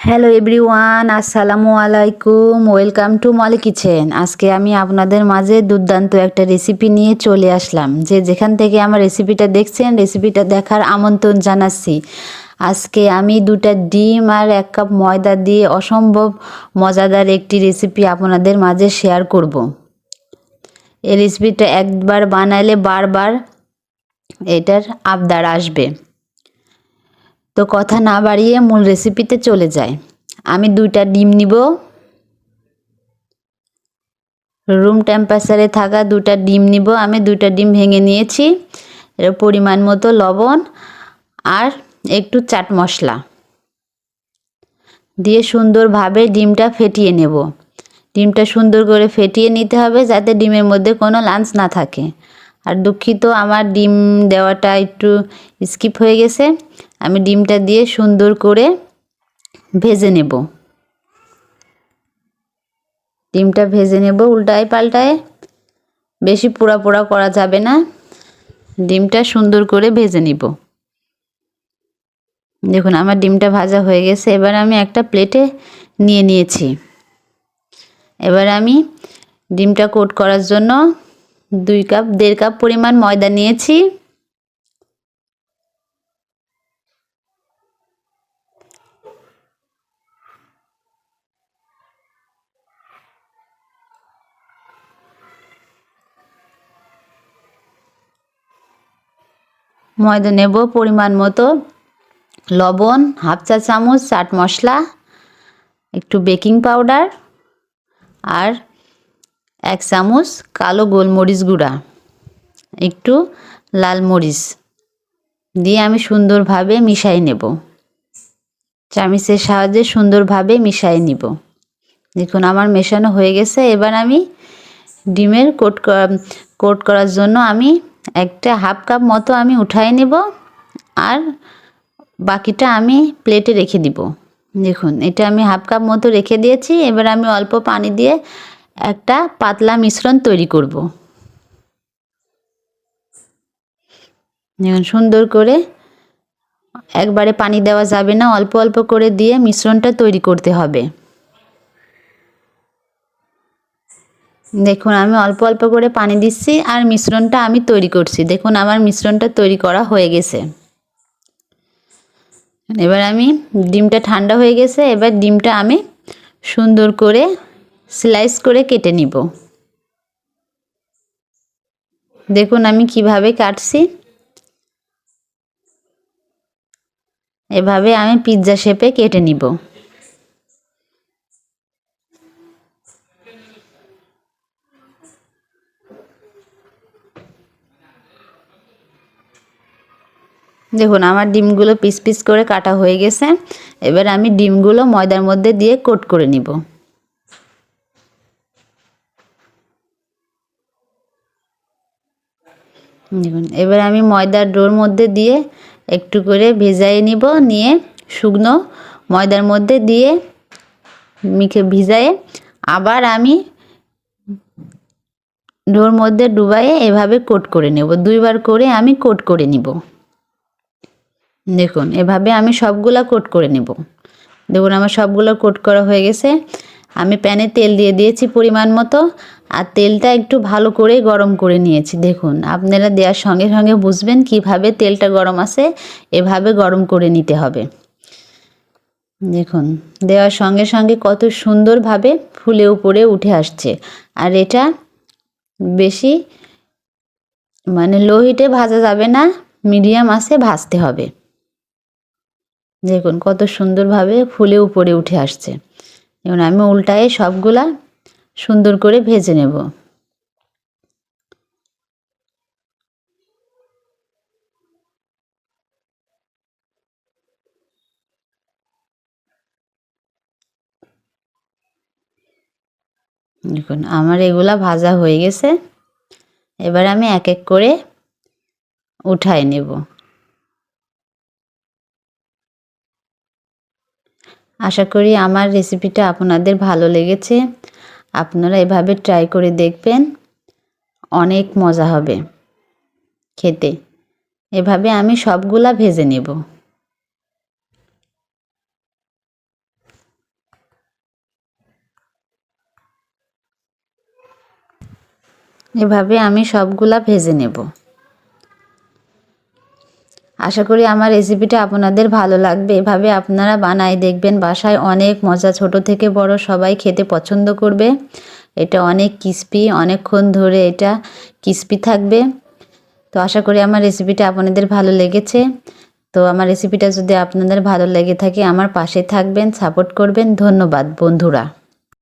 Hello everyone আসসালামু আলাইকুম welcome to Moli kitchen আজকে আমি আপনাদের মাঝে দুর্দান্ত একটা রেসিপি নিয়ে চলে আসলাম। যে যেখান থেকে আমার রেসিপিটা দেখছেন রেসিপিটা দেখার আমন্ত্রণ জানাচ্ছি। আজকে আমি দুটা ডিম আর এক কাপ ময়দা দিয়ে অসম্ভব মজাদার একটি রেসিপি আপনাদের মাঝে শেয়ার করব। এই রেসিপিটা একবার বানালে বারবার এটার আবদার আসবে। তো কথা না বাড়িয়ে মূল রেসিপিতে চলে যায়। আমি দুইটা ডিম নিব। রুম টেম্পারেচারে থাকা দুটা ডিম নিব। আমি দুইটা ডিম ভেঙে নিয়েছি। এর পরিমাণ মতো লবণ আর একটু চাট মশলা। দিয়ে সুন্দরভাবে ডিমটা ফেটিয়ে নেব। ডিমটা সুন্দর করে ফেটিয়ে নিতে হবে যাতে ডিমের মধ্যে কোনো লাঞ্চ না থাকে। আর দুঃখিত, আমার ডিম দেওয়াটা একটু স্কিপ হয়ে গেছে। আমি ডিমটা দিয়ে সুন্দর করে ভেজে নেব। ডিমটা ভেজে নেব উল্টায় পাল্টায়। বেশি পোড়া পোড়া করা যাবে না। ডিমটা সুন্দর করে ভেজে নিব। দেখুন, আমার ডিমটা ভাজা হয়ে গেছে। এবার আমি একটা প্লেটে নিয়ে নিয়েছি। এবার আমি ডিমটা কোট করার জন্য দুই কাপ দেড় কাপ পরিমাণ ময়দা নিয়েছি। ময়দা নেব পরিমাণ মতো, লবণ, হাফ চা চামচ, চাট মশলা, একটু বেকিং পাউডার আর এক চামচ কালো গোলমরিচ গুঁড়া, একটু লাল মরিচ দিয়ে আমি সুন্দরভাবে মিশাই নেব। চামিচের সাহায্যে সুন্দরভাবে মিশাই নিব। দেখুন আমার মেশানো হয়ে গেছে। এবার আমি ডিমের কোট কোট করার জন্য আমি একটা হাফ কাপ মতো আমি উঠাই নেব আর বাকিটা আমি প্লেটে রেখে দিব। দেখুন, এটা আমি হাফ কাপ মতো রেখে দিয়েছি। এবার আমি অল্প পানি দিয়ে একটা পাতলা মিশ্রণ তৈরি করব। দেখুন, সুন্দর করে একবারে পানি দেওয়া যাবে না। অল্প অল্প করে দিয়ে মিশ্রণটা তৈরি করতে হবে। দেখুন, আমি অল্প অল্প করে পানি দিচ্ছি আর মিশ্রণটা আমি তৈরি করছি। দেখুন, আমার মিশ্রণটা তৈরি করা হয়ে গেছে। এবার আমি ডিমটা ঠান্ডা হয়ে গেছে, এবার ডিমটা আমি সুন্দর করে স্লাইস করে কেটে নিব। দেখুন, আমি কীভাবে কাটছি। এভাবে আমি পিৎজা শেপে কেটে নিব। দেখুন, আমার ডিমগুলো পিস পিস করে কাটা হয়ে গেছে। এবার আমি ডিমগুলো ময়দার মধ্যে দিয়ে কোট করে নিব। দেখুন, এবার আমি ময়দার ডোর মধ্যে দিয়ে একটু করে ভেজাই নিব, নিয়ে শুকনো ময়দার মধ্যে দিয়ে মিখে ভিজায়ে আবার আমি ডোর মধ্যে ডুবাইয়ে এভাবে কোট করে নেব। দুইবার করে আমি কোট করে নিব। দেখুন, এভাবে আমি সবগুলা কোট করে নেব। দেখুন, আমার সবগুলো কোট করা হয়ে গেছে। আমি প্যানে তেল দিয়ে দিয়েছি পরিমাণ মতো, আর তেলটা একটু ভালো করে গরম করে নিয়েছি। দেখুন, আপনারা দেওয়ার সঙ্গে সঙ্গে বুঝবেন কীভাবে তেলটা গরম আছে, এভাবে গরম করে নিতে হবে। দেখুন, দেওয়ার সঙ্গে সঙ্গে কত সুন্দরভাবে ফুলে উপরে উঠে আসছে। আর এটা বেশি মানে লো হিটে ভাজা যাবে না, মিডিয়াম আছে, ভাজতে হবে। দেখুন, কত সুন্দরভাবে ফুলে উপরে উঠে আসছে। যেমন আমি উল্টায়ে সবগুলা সুন্দর করে ভেজে নেব। দেখুন, আমার এগুলা ভাজা হয়ে গেছে। এবার আমি এক এক করে উঠাই নেব। আশা করি আমার রেসিপিটা আপনাদের ভালো লেগেছে। আপনারা এভাবে ট্রাই করে দেখবেন, অনেক মজা হবে খেতে। এভাবে আমি সবগুলা ভেজে নেব। এভাবে আমি সবগুলা ভেজে নেব। আশা করি আমার রেসিপিটা আপনাদের ভালো লাগবে। এভাবে আপনারা বানাই দেখবেন, বাসায় অনেক মজা, ছোট থেকে বড় সবাই খেতে পছন্দ করবে। এটা অনেক ক্রিস্পি অনেকক্ষণ ধরে এটা ক্রিস্পি থাকবে। তো আশা করি আমার রেসিপিটা আপনাদের ভালো লেগেছে। তো আমার রেসিপিটা যদি আপনাদের ভালো লেগে থাকে, আমার পাশে থাকবেন সাপোর্ট করবেন। ধন্যবাদ, বন্ধুরা।